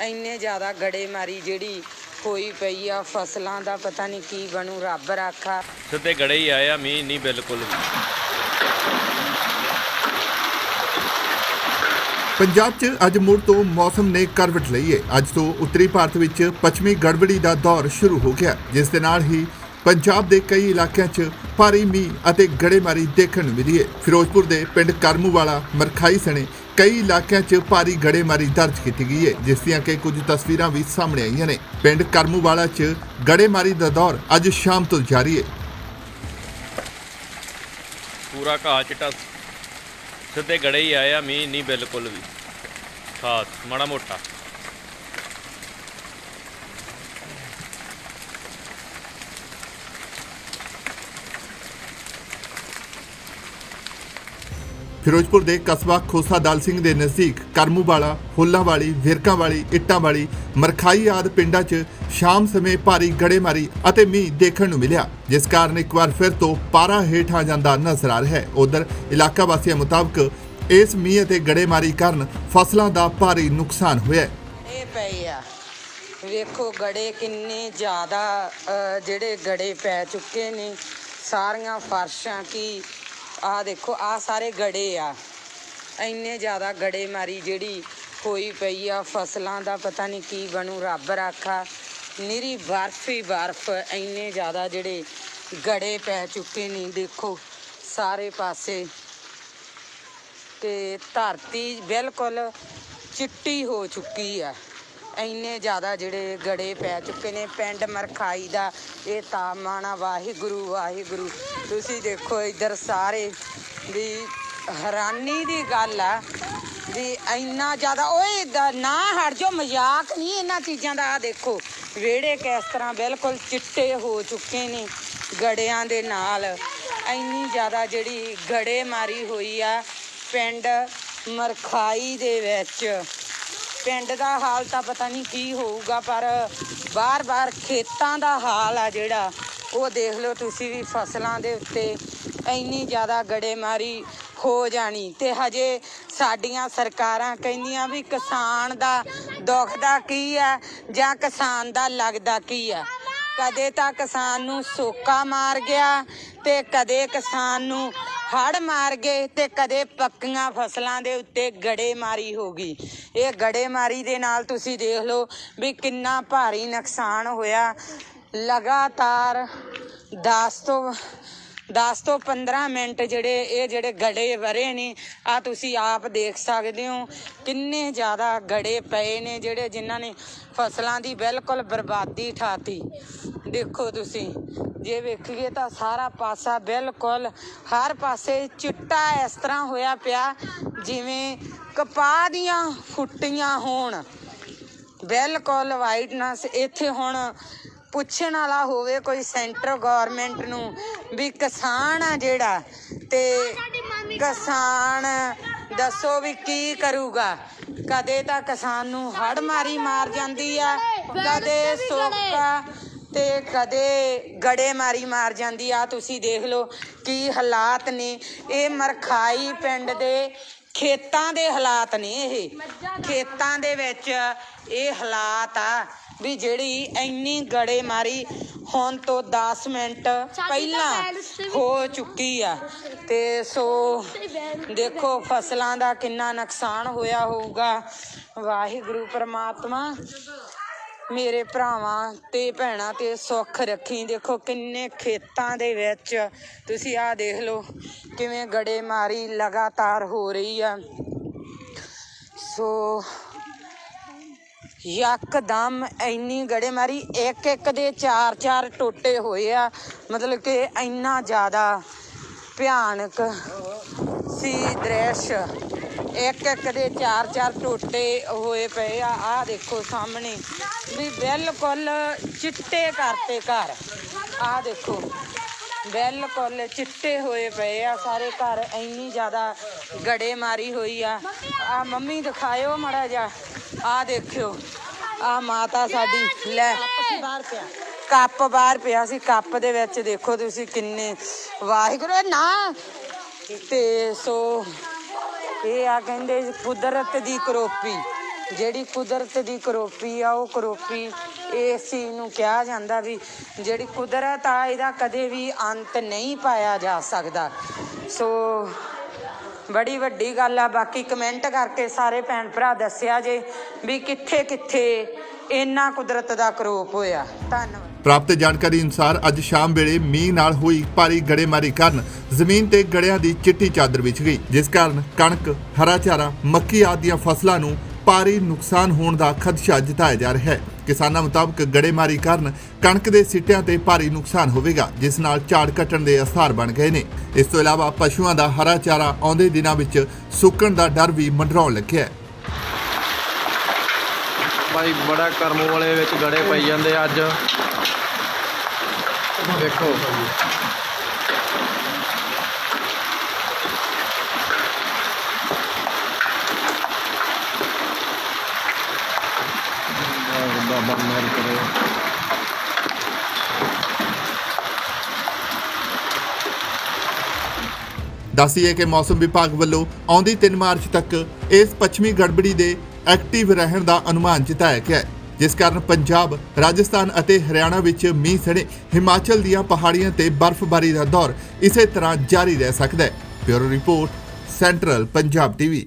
ਇੰਨੇ ਜ਼ਿਆਦਾ ਗੜੇਮਾਰੀ ਜਿਹੜੀ ਹੋਈ ਪਈ ਆ ਫਸਲਾਂ ਦਾ ਪਤਾ ਨਹੀਂ ਕੀ ਬਣੂ ਰੱਬ ਰਾਖਾ। ਸਿੱਧੇ ਗੜੇ ਹੀ ਆਏ ਆ ਮੀਂਹ ਨਹੀਂ ਬਿਲਕੁਲ। ਪੰਜਾਬ 'ਚ ਅੱਜ ਮੁੜ ਤੋਂ ਮੌਸਮ ਨੇ ਕਰਵਟ ਲਈ ਹੈ ਅੱਜ ਤੋਂ ਉੱਤਰੀ ਭਾਰਤ ਵਿੱਚ ਪੱਛਮੀ ਗੜਬੜੀ ਦਾ ਦੌਰ ਸ਼ੁਰੂ ਹੋ ਗਿਆ। ਜਿਸ ਦੇ ਨਾਲ ਹੀ ਪੰਜਾਬ ਦੇ ਕਈ ਇਲਾਕਿਆਂ 'ਚ ਭਾਰੀ ਮੀਂਹ ਅਤੇ ਗੜੇਮਾਰੀ ਦੇਖਣ ਨੂੰ ਮਿਲੀ ਹੈ ਫਿਰੋਜ਼ਪੁਰ ਦੇ ਪਿੰਡ ਕਰਮੂਵਾਲਾ ਮਰਖਾਈ ਸਣੇ ਕਈ ਇਲਾਕਿਆਂ 'ਚ ਭਾਰੀ ਗੜੇਮਾਰੀ ਦਰਜ ਕੀਤੀ ਗਈ ਹੈ, ਜਿਸ ਦੀਆਂ ਕਿ ਕੁਝ ਤਸਵੀਰਾਂ ਵੀ ਸਾਹਮਣੇ ਆਈਆਂ ਨੇ। ਪਿੰਡ ਕਰਮੂਵਾਲਾ 'ਚ ਗੜੇਮਾਰੀ ਦਾ ਦੌਰ ਅੱਜ ਸ਼ਾਮ ਤੋਂ ਜਾਰੀ ਹੈ। ਪੂਰਾ ਘਾਹ ਚਿੱਟਾ ਸਿੱਧੇ ਗੜੇ ਹੀ ਆਏ ਮੀਂਹ ਨਹੀਂ ਬਿਲਕੁਲ ਵੀ। ਖਾਸ, ਮਾੜਾ ਮੋਟਾ। ਫਿਰੋਜ਼ਪੁਰ ਦੇ ਕਸਬਾ ਖੋਸਾ ਦਲ ਸਿੰਘ ਦੇ ਨਜ਼ਦੀਕ ਕਰਮੂਵਾਲਾ ਹੁੱਲਾਂਵਾਲੀ ਵਿਰਕਾਂਵਾਲੀ ਇੱਟਾਂਵਾਲੀ ਮਰਖਾਈ ਆਦ ਪਿੰਡਾਂ 'ਚ ਸ਼ਾਮ ਸਮੇਂ ਭਾਰੀ ਗੜੇਮਾਰੀ ਅਤੇ ਮੀਂਹ ਦੇਖਣ ਨੂੰ ਮਿਲਿਆ ਜਿਸ ਕਾਰਨ ਇੱਕ ਵਾਰ ਫਿਰ ਤੋਂ ਪਾਰਾ ਹੇਠ ਆ ਜਾਂਦਾ ਨਜ਼ਰ ਆ ਰਿਹਾ ਹੈ। ਉਧਰ ਇਲਾਕਾ ਵਾਸੀਆਂ ਮੁਤਾਬਕ ਇਸ ਮੀਂਹ ਅਤੇ ਗੜੇਮਾਰੀ ਕਾਰਨ ਫਸਲਾਂ ਦਾ ਭਾਰੀ ਨੁਕਸਾਨ ਹੋਇਆ ਹੈ। ਇਹ ਪਏ ਆ। ਵੇਖੋ ਗੜੇ ਕਿੰਨੇ ਜ਼ਿਆਦਾ ਅ, ਜਿਹੜੇ ਗੜੇ ਪੈ ਚੁੱਕੇ ਨੇ। ਸਾਰੀਆਂ ਫਰਸ਼ਾਂ ਕੀ ਆਹ ਦੇਖੋ ਆ ਸਾਰੇ ਗੜੇ ਆ। ਇੰਨੇ ਜ਼ਿਆਦਾ ਗੜੇਮਾਰੀ ਜਿਹੜੀ ਹੋਈ ਪਈ ਆ ਫਸਲਾਂ ਦਾ, ਪਤਾ ਨਹੀਂ ਕੀ ਬਣੂ, ਰੱਬ ਰਾਖਾ। ਨਿਰੀ ਬਰਫ ਹੀ ਬਰਫ, ਇੰਨੇ ਜ਼ਿਆਦਾ ਜਿਹੜੇ ਗੜੇ ਪੈ ਚੁੱਕੇ ਨੇ, ਦੇਖੋ, ਸਾਰੇ ਪਾਸੇ। ਤੇ ਧਰਤੀ ਬਿਲਕੁਲ ਚਿੱਟੀ ਹੋ ਚੁੱਕੀ ਆ। ਇੰਨੇ ਜ਼ਿਆਦਾ ਜਿਹੜੇ ਗੜੇ ਪੈ ਚੁੱਕੇ ਨੇ, ਪਿੰਡ ਮਰਖਾਈ ਦਾ, ਇਹ ਤਾਪਮਾਨ ਆ ਵਾਹਿਗੁਰੂ ਵਾਹਿਗੁਰੂ। ਤੁਸੀਂ ਦੇਖੋ ਇੱਧਰ ਸਾਰੇ ਵੀ ਹੈਰਾਨੀ ਦੀ ਗੱਲ ਆ ਵੀ ਇੰਨਾ ਜ਼ਿਆਦਾ, ਓਏ ਦਾ ਨਾ ਹਟ ਜਾਓ, ਮਜ਼ਾਕ ਨਹੀਂ ਇਹਨਾਂ ਚੀਜ਼ਾਂ ਦਾ। ਆ ਦੇਖੋ, ਵਿਹੜੇ ਕਿਸ ਤਰ੍ਹਾਂ ਬਿਲਕੁਲ ਚਿੱਟੇ ਹੋ ਚੁੱਕੇ ਨੇ ਗੜਿਆਂ ਦੇ ਨਾਲ। ਇੰਨੀ ਜ਼ਿਆਦਾ ਜਿਹੜੀ ਗੜੇ ਮਾਰੀ ਹੋਈ ਆ ਪਿੰਡ ਮਰਖਾਈ ਦੇ ਵਿੱਚ। ਪਿੰਡ ਦਾ ਹਾਲ ਤਾਂ ਪਤਾ ਨਹੀਂ ਕੀ ਹੋਊਗਾ, ਪਰ ਬਾਰ-ਬਾਰ ਖੇਤਾਂ ਦਾ ਹਾਲ ਆ ਜਿਹੜਾ, ਉਹ ਦੇਖ ਲਓ ਤੁਸੀਂ ਵੀ ਫਸਲਾਂ ਦੇ ਉੱਤੇ ਇੰਨੀ ਜ਼ਿਆਦਾ ਗੜੇਮਾਰੀ ਹੋ ਜਾਣੀ। ਤੇ ਹਜੇ ਸਾਡੀਆਂ ਸਰਕਾਰਾਂ ਕਹਿੰਦੀਆਂ ਵੀ ਕਿਸਾਨ ਦਾ ਦੁੱਖ ਦਾ ਕੀ ਆ, ਜਾਂ ਕਿਸਾਨ ਦਾ ਲੱਗਦਾ ਕੀ ਆ। ਕਦੇ ਤਾਂ ਕਿਸਾਨ ਨੂੰ ਸੋਕਾ ਮਾਰ ਗਿਆ, ਤੇ ਕਦੇ ਕਿਸਾਨ ਨੂੰ ਹੜ ਮਾਰ ਗਏ ਤੇ ਕਦੇ ਪੱਕੀਆਂ ਫਸਲਾਂ ਦੇ ਉੱਤੇ ਗੜੇਮਾਰੀ ਹੋ ਗਈ। ਇਹ ਗੜੇਮਾਰੀ ਦੇ ਨਾਲ ਤੁਸੀਂ ਦੇਖ ਲਓ ਵੀ ਕਿੰਨਾ ਭਾਰੀ ਨੁਕਸਾਨ ਹੋਇਆ। ਲਗਾਤਾਰ 10 ਤੋਂ 10 ਤੋਂ 15 ਮਿੰਟ ਜਿਹੜੇ ਇਹ ਜਿਹੜੇ ਗੜੇ ਵਰੇ ਨੇ ਆ ਤੁਸੀਂ ਆਪ ਦੇਖ ਸਕਦੇ ਹੋ। ਕਿੰਨੇ ਜ਼ਿਆਦਾ ਗੜੇ ਪਏ ਨੇ ਜਿਹੜੇ ਜਿਨ੍ਹਾਂ ਨੇ ਫਸਲਾਂ ਦੀ ਬਿਲਕੁਲ ਬਰਬਾਦੀ ਠਾਤੀ। ਦੇਖੋ ਤੁਸੀਂ, ਜੇ ਵੇਖੀਏ ਤਾਂ ਸਾਰਾ ਪਾਸਾ ਬਿਲਕੁਲ ਹਰ ਪਾਸੇ ਚਿੱਟਾ ਇਸ ਤਰ੍ਹਾਂ ਹੋਇਆ ਪਿਆ, ਜਿਵੇਂ ਕਪਾਹ ਦੀਆਂ ਫੁੱਟੀਆਂ ਹੋਣ। ਬਿਲਕੁਲ ਵਾਈਟਨੈਸ ਇੱਥੇ ਹੁਣ ਪੁੱਛਣ ਵਾਲਾ ਹੋਵੇ ਕੋਈ ਸੈਂਟਰ ਗਵਰਨਮੈਂਟ ਨੂੰ ਵੀ ਕਿਸਾਨ ਆ ਜਿਹੜਾ ਤੇ ਕਿਸਾਨ ਦੱਸੋ ਵੀ ਕੀ ਕਰੂਗਾ। ਕਦੇ ਤਾਂ ਕਿਸਾਨ ਨੂੰ ਹੜ ਮਾਰੀ ਮਾਰ ਜਾਂਦੀ ਆ, ਕਦੇ ਸੋਕਾ ਤੇ ਕਦੇ ਗੜੇ ਮਾਰੀ ਮਾਰ ਜਾਂਦੀ ਆ ਤੁਸੀਂ ਦੇਖ ਲਓ ਕੀ ਹਾਲਾਤ ਨੇ। ਇਹ ਮਰਖਾਈ ਪਿੰਡ ਦੇ ਖੇਤਾਂ ਦੇ ਹਾਲਾਤ ਨੇ ਇਹ। ਖੇਤਾਂ ਦੇ ਵਿੱਚ ਇਹ ਹਾਲਾਤ ਆ ਵੀ ਜਿਹੜੀ ਇੰਨੀ ਗੜੇ ਮਾਰੀ ਹੁਣ ਤੋਂ 10 ਮਿੰਟ ਪਹਿਲਾਂ ਹੋ ਚੁੱਕੀ ਆ। ਤੇ ਸੋ ਦੇਖੋ ਫਸਲਾਂ ਦਾ ਕਿੰਨਾ ਨੁਕਸਾਨ ਹੋਇਆ ਹੋਊਗਾ। ਵਾਹਿਗੁਰੂ ਪ੍ਰਮਾਤਮਾ। ਮੇਰੇ ਭਰਾਵਾਂ ਅਤੇ ਭੈਣਾਂ ਤੇ ਸੁੱਖ ਰੱਖੀ। ਦੇਖੋ ਕਿੰਨੇ ਖੇਤਾਂ ਦੇ ਵਿੱਚ ਤੁਸੀਂ ਆਹ ਦੇਖ ਲਓ ਕਿਵੇਂ ਗੜੇਮਾਰੀ ਲਗਾਤਾਰ ਹੋ ਰਹੀ ਆ। ਸੋ ਯਕਦਮ ਇੰਨੀ ਗੜੇਮਾਰੀ ਇੱਕ ਇੱਕ ਦੇ ਚਾਰ ਚਾਰ ਟੋਟੇ ਹੋਏ ਆ। ਮਤਲਬ ਕਿ ਇੰਨਾ ਜ਼ਿਆਦਾ ਭਿਆਨਕ ਸੀ ਦ੍ਰਿਸ਼। ਇੱਕ ਇੱਕ ਦੇ ਚਾਰ ਚਾਰ ਟੋਟੇ ਹੋਏ ਪਏ ਆ। ਆਹ ਦੇਖੋ ਸਾਹਮਣੇ। ਵੀ ਬਿਲਕੁਲ ਚਿੱਟੇ ਕਰਤੇ ਘਰ। ਆਹ ਦੇਖੋ। ਬਿਲਕੁਲ ਚਿੱਟੇ ਹੋਏ ਪਏ ਆ। ਸਾਰੇ ਘਰ ਇੰਨੀ ਜ਼ਿਆਦਾ ਗੜੇ ਮਾਰੀ ਹੋਈ ਆ। ਆ ਮੰਮੀ ਦਿਖਾਇਓ ਮੜਾ ਜਾ ਆ ਦੇਖਿਓ। ਆ ਮਾਤਾ ਸਾਡੀ। ਲੈ। ਬਾਹਰ ਪਿਆ ਕੱਪ ਬਾਹਰ ਪਿਆ ਸੀ। ਕੱਪ ਦੇ ਵਿੱਚ ਦੇਖੋ ਤੁਸੀਂ ਕਿੰਨੇ। ਵਾਹਿਗੁਰੂ ਨਾ। ਤੇ ਸੋ ਇਹ ਆ ਕਹਿੰਦੇ ਕੁਦਰਤ ਦੀ ਕਰੋਪੀ। ਜਿਹੜੀ ਕੁਦਰਤ ਦੀ ਕਰੋਪੀ ਆ, ਉਹ ਕਰੋਪੀ ਇਸ ਚੀਜ਼ ਨੂੰ ਕਿਹਾ ਜਾਂਦਾ ਵੀ ਜਿਹੜੀ ਕੁਦਰਤ ਆ, ਇਹਦਾ ਕਦੇ ਵੀ ਅੰਤ ਨਹੀਂ ਪਾਇਆ ਜਾ ਸਕਦਾ। ਸੋ ਬੜੀ ਵੱਡੀ ਗੱਲ ਆ। ਬਾਕੀ ਕਮੈਂਟ ਕਰਕੇ ਸਾਰੇ ਭੈਣ ਭਰਾ ਦੱਸਿਆ ਜੇ ਵੀ ਕਿੱਥੇ ਕਿੱਥੇ ਇੰਨਾ ਕੁਦਰਤ ਦਾ ਕਰੋਪ ਹੋਇਆ। ਧੰਨਵਾਦ। ਪ੍ਰਾਪਤ ਜਾਣਕਾਰੀ ਅਨੁਸਾਰ ਅੱਜ ਸ਼ਾਮ ਵੇਲੇ ਮੀਂਹ ਨਾਲ ਹੋਈ ਭਾਰੀ ਗੜੇਮਾਰੀ ਕਾਰਨ ਜ਼ਮੀਨ ਤੇ ਗੜਿਆਂ ਦੀ ਚਿੱਟੀ ਚਾਦਰ ਵਿਛ ਗਈ, ਜਿਸ ਕਾਰਨ ਕਣਕ, ਹਰਾ ਚਾਰਾ, ਮੱਕੀ ਆਦਿ ਦੀਆਂ ਫਸਲਾਂ ਨੂੰ ਭਾਰੀ ਨੁਕਸਾਨ ਹੋਣ ਦਾ ਖਦਸ਼ਾ ਜਤਾਇਆ ਜਾ ਰਿਹਾ ਹੈ। ਕਿਸਾਨਾਂ ਮੁਤਾਬਕ ਗੜੇਮਾਰੀ ਕਾਰਨ ਕਣਕ ਦੇ ਸਿੱਟਿਆਂ ਤੇ ਭਾਰੀ ਨੁਕਸਾਨ ਹੋਵੇਗਾ, ਜਿਸ ਨਾਲ ਝਾੜ ਕੱਟਣ ਦੇ ਅਸਰ ਬਣ ਗਏ ਨੇ। ਇਸ ਤੋਂ ਇਲਾਵਾ ਪਸ਼ੂਆਂ ਦਾ ਹਰਾ ਚਾਰਾ ਆਉਂਦੇ ਦਿਨਾਂ ਵਿੱਚ ਸੁੱਕਣ ਦਾ ਡਰ ਵੀ ਮੰਡਰਾਉਣ ਲੱਗਿਆ ਹੈ। ਭਾਈ ਬੜਾ ਕਰਮ ਵਾਲੇ ਵਿੱਚ ਗੜੇ ਪਈ ਜਾਂਦੇ ਆ ਅੱਜ। ਵੇਖੋ ਬਾਬਾ ਮਿਹਰ ਕਰੇ ਦੱਸੀਏ ਕਿ ਮੌਸਮ ਵਿਭਾਗ ਵੱਲੋਂ ਆਉਂਦੀ 3 ਮਾਰਚ ਤੱਕ ਇਸ ਪੱਛਮੀ ਗੜਬੜੀ ਦੇ ਐਕਟਿਵ ਰਹਿਣ ਦਾ ਅਨੁਮਾਨ ਜਤਾਇਆ ਗਿਆ ਹੈ। ਜਿਸ ਕਾਰਨ ਪੰਜਾਬ, ਰਾਜਸਥਾਨ ਅਤੇ ਹਰਿਆਣਾ ਵਿੱਚ ਮੀਂਹ ਸਣੇ। ਹਿਮਾਚਲ ਦੀਆਂ ਪਹਾੜੀਆਂ ਤੇ ਬਰਫ਼ਬਾਰੀ ਦਾ ਦੌਰ ਇਸੇ ਤਰ੍ਹਾਂ ਜਾਰੀ ਰਹਿ ਸਕਦਾ ਹੈ। Bureau report, central Punjab TV.